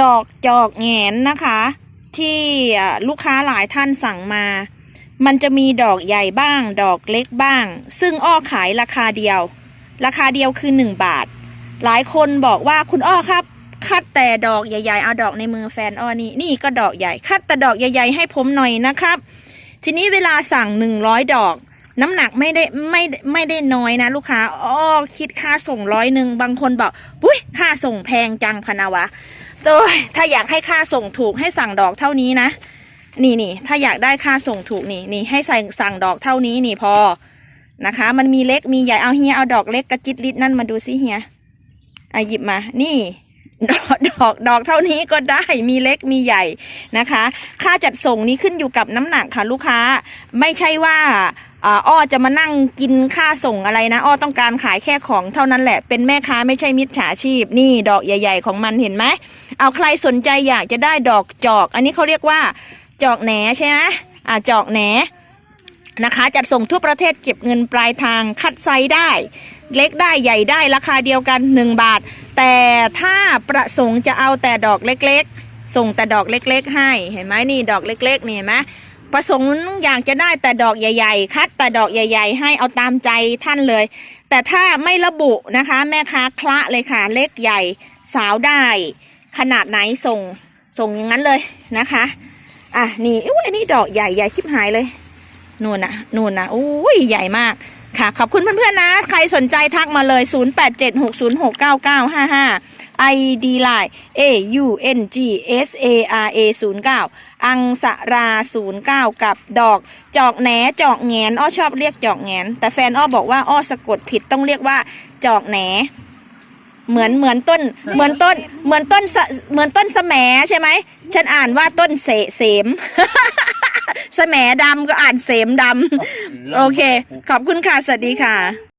ดอกจอกแงนนะคะ ที่ลูกค้าหลายท่านสั่งมา มันจะมีดอกใหญ่บ้าง ดอกเล็กบ้าง ซึ่งอ้อขายราคาเดียว ราคาเดียวคือ 1 บาท หลายคนบอกว่าคุณอ้อครับคัดแต่ดอกใหญ่ๆ เอาดอกในมือแฟนอ้อนี่นี่ก็ดอกใหญ่ คัดแต่ดอกใหญ่ๆ ให้ผมหน่อยนะครับ ทีนี้เวลาสั่ง 100 ดอก น้ำหนักไม่ได้ไม่ไม่ได้น้อยนะ ลูกค้าอ้อคิดค่าส่งร้อยหนึ่งบางคนบอกปุ้ยค่าส่งแพงจังพนาวะ โดยถ้าอยากให้ค่าส่งถูกให้สั่งดอกเท่านี้นะ นี่นี่ถ้าอยากได้ค่าส่งถูกนี่นี่ให้ใส่สั่งดอกเท่านี้นี่พอนะคะ มันมีเล็กมีใหญ่เอาเฮียเอาดอกเล็กกระจิตลิดนั่นมาดูสิเฮียอะหยิบมา นี่ดอกดอกดอกเท่านี้ก็ได้มีเล็กมีใหญ่นะคะ ค่าจัดส่งนี้ขึ้นอยู่กับน้ำหนักค่ะลูกค้า ไม่ใช่ว่า อ้อจะมานั่งกินค่าส่งอะไรนะ อ้อต้องการขายแค่ของเท่านั้นแหละเป็นแม่ค้าไม่ใช่มิจฉาชีพ นี่ดอกใหญ่ ๆ ของมันเห็นไหมเอาใครสนใจอยากจะได้ดอกจอก อันนี้เขาเรียกว่า จอกแหนใช่ไหมอ่าจอกแหนนะคะจัดส่งทั่วประเทศเก็บเงินปลายทางคัดไซส์ได้ เล็กได้ใหญ่ได้ราคาเดียวกัน 1 บาท แต่ถ้าประสงค์จะเอาแต่ดอกเล็กๆ ส่งแต่ดอกเล็ก ๆ ให้เห็นไหมนี่ดอกเล็กๆนี่เห็นไหม ประสงค์อยากจะได้แต่ดอกใหญ่ ๆคัดแต่ดอกใหญ่ ๆ ให้เอาตามใจท่านเลย แต่ถ้าไม่ระบุนะคะ แม่ค้าคละเลยค่ะ เล็กใหญ่สาวได้ ขนาดไหนส่งส่งอย่างนั้นเลยนะคะอะนี่อุ้ยอันนี่ดอกใหญ่ใหญ่ชิบหายเลยนู่นนะนู่นนะอุ้ยใหญ่มากค่ะ ขอบคุณเพื่อนๆนะ ใครสนใจทักมาเลย 0876069955 ID Line A U N G S A R A 09อังสรา 09 กับดอก จอกแหนจอกแงนอ้อชอบเรียกจอกแงน แต่แฟนอ้อบอกว่าอ้อสะกดผิดต้องเรียกว่าจอกแหนเหมือนเหมือนต้นเหมือนต้นเหมือนต้นสะเหมือนต้นสะแหมใช่ไหมฉันอ่านว่าต้นเสเสม สแหมดำก็อ่านเสมดำโอเค ขอบคุณค่ะ สวัสดีค่ะ